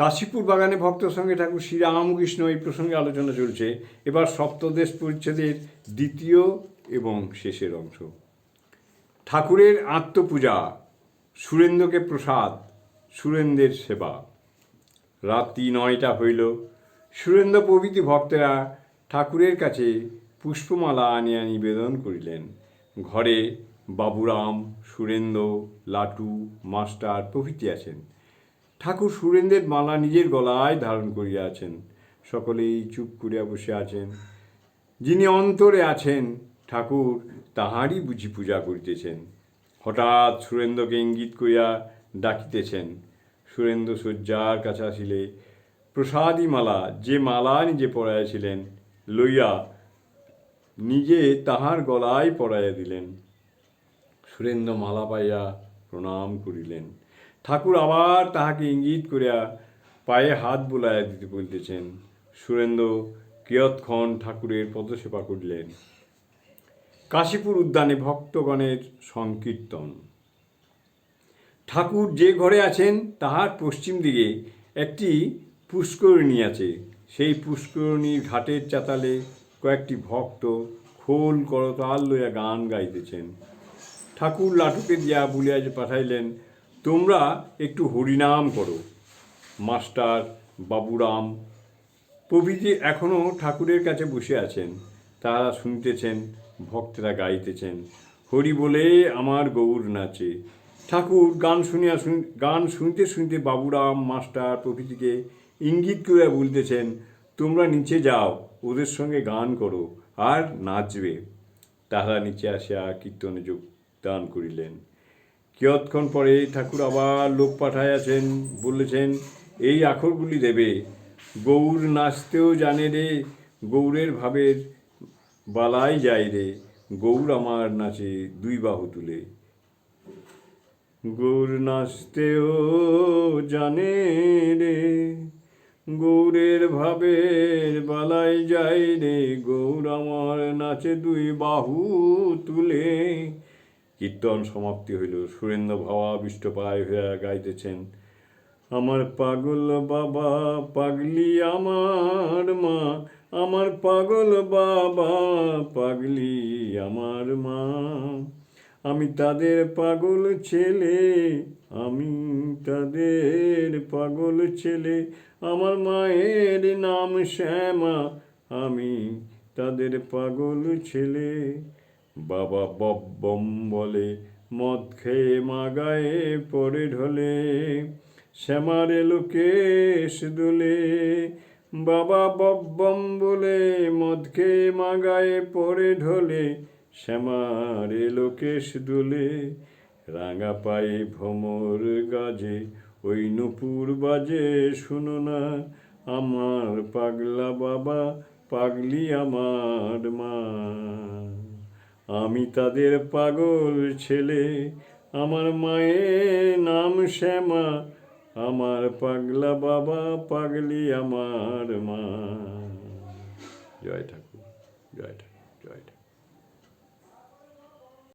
কাশীপুর বাগানে ভক্তের সঙ্গে ঠাকুর শ্রীরামকৃষ্ণ এই প্রসঙ্গে আলোচনা চলছে। এবার সপ্তদেশ পরিচ্ছেদের দ্বিতীয় এবং শেষের অংশ। ঠাকুরের আত্মপূজা, সুরেন্দ্রকে প্রসাদ, সুরেন্দ্রের সেবা। রাত্রি নয়টা হইল। সুরেন্দ্র প্রভৃতি ভক্তেরা ঠাকুরের কাছে পুষ্পমালা আনিয়া নিবেদন করিলেন। ঘরে বাবুরাম, সুরেন্দ্র, লাটু, মাস্টার প্রভৃতি আছেন। ঠাকুর সুরেন্দ্রের মালা নিজের গলায় ধারণ করিয়া আছেন সকলেই চুপ করিয়া বসে আছেন। যিনি অন্তরে আছেন, ঠাকুর তাহারই বুঝি পূজা করিতেছেন। হঠাৎ সুরেন্দ্রকে ইঙ্গিত করিয়া ডাকিতেছেন। সুরেন্দ্র শয্যার কাছে আসিলে, প্রসাদী মালা, যে মালা নিজে পড়াইয়াছিলেন লইয়া নিজে তাহার গলায় পরাইয়া দিলেন। সুরেন্দ্র মালা পাইয়া প্রণাম করিলেন। ঠাকুর আবার তাহাকে ইঙ্গিত করিয়া পায়ে হাত বুলাইয়া দিতে বলিতেছেন। সুরেন্দ্র কিয়ৎক্ষণ ঠাকুরের পদসেবা করিলেন। কাশীপুর উদ্যানে ভক্তগণের সংকীর্তন। ঠাকুর যে ঘরে আছেন, তাহার পশ্চিম দিকে একটি পুষ্করিণী আছে। সেই পুষ্করিণীর ঘাটের চাতালে কয়েকটি ভক্ত খোল করতাল লইয়া গান গাইতেছেন। ঠাকুর লাটুকে দিয়া বলিয়া পাঠাইলেন তোমরা একটু হরিনাম করো। মাস্টার বাবুরাম, প্রভৃতি এখনও ঠাকুরের কাছে বসে আছেন। তারা শুনতেছেন, ভক্তেরা গাইতেছেন। হরি বলে, আমার গৌর নাচে। ঠাকুর গান শুনিয়া শুন, গান শুনতে শুনতে বাবুরাম, মাস্টার প্রভৃতিকে ইঙ্গিত করে বলতেছেন, তোমরা নিচে যাও, ওদের সঙ্গে গান করো আর নাচবে। তাহারা নিচে আসিয়া কীর্তনে যোগদান করিলেন। কিয়ৎক্ষণ পরে ঠাকুর আবার লোক পাঠাইয়াছেন বলেছেন, এই আখরগুলি দেবে। গৌর নাচতেও জানে রে, গৌরের ভাবের বালাই যায় রে। গৌর আমার নাচে দুই বাহু তুলে। গৌর নাচতেও জানে রে, গৌরের ভাবের বালাই যায় রে। গৌর আমার নাচে দুই বাহু তুলে। কীর্তন সমাপ্তি হইল। সুরেন্দ্র ভাবাবিষ্ট পায় হইয়া গাইতেছেন, আমার পাগল বাবা, পাগলি আমার মা, আমার পাগল বাবা, পাগলি আমার মা। আমি তাদের পাগল ছেলে, আমি তাদের পাগল ছেলে, আমার মায়ের নাম শ্যামা, আমি তাদের পাগল ছেলে। বাবা বব্বম বলে, মদ খেয়ে মাগায়ে পড়ে ঢলে, শ্যামারে এলো কেশ দুলে। বাবা বব্বম বলে, মদ খেয়ে মাগায়ে পড়ে ঢলে, শ্যামারে এলো কেশ দুলে। রাঙা পায়ে ভ্রমর গাজে, ওই নুপুর বাজে, শুনো না, আমার পাগলা বাবা, পাগলি আমার মা। আমি তাদের পাগল ছেলে। আমার মায়ের নাম শ্যামা। আমার পাগলা বাবা পাগলি আমার মা। জয় ঠাকুর।